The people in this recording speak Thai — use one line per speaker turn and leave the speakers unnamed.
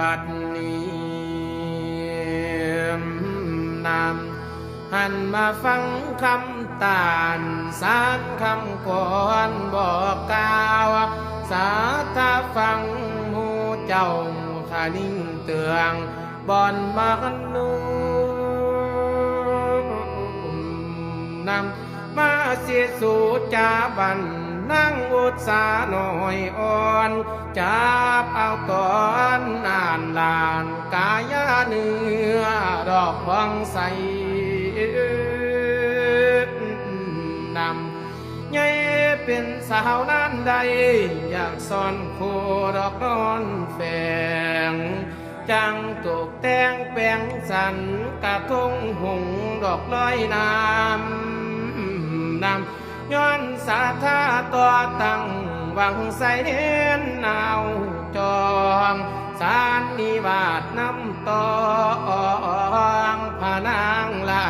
บัดนี้นำหันมาฟังคำตานสารคำก่อนบอกกล่าว สาธาฟังหมูเจ้าขานิ่งเตืองบอนบักนูนำ มาเสียสู่จาบันนั่งอุตสาหน่อยอ่อนจับเอาตอนอ่านลานกายาเนื้อดอกพองใสนำใหญ่เป็นสาวนั้นใด อยากซ่อนคู่ดอกนอนแฝงจังตกแต่งแปลงสันกระทงหงดอกลอยน้ำ นำย้อนสาธาต่อตั้งวังใส่เน้นนาวจอง สารนิบาตน้ำตองพานางลา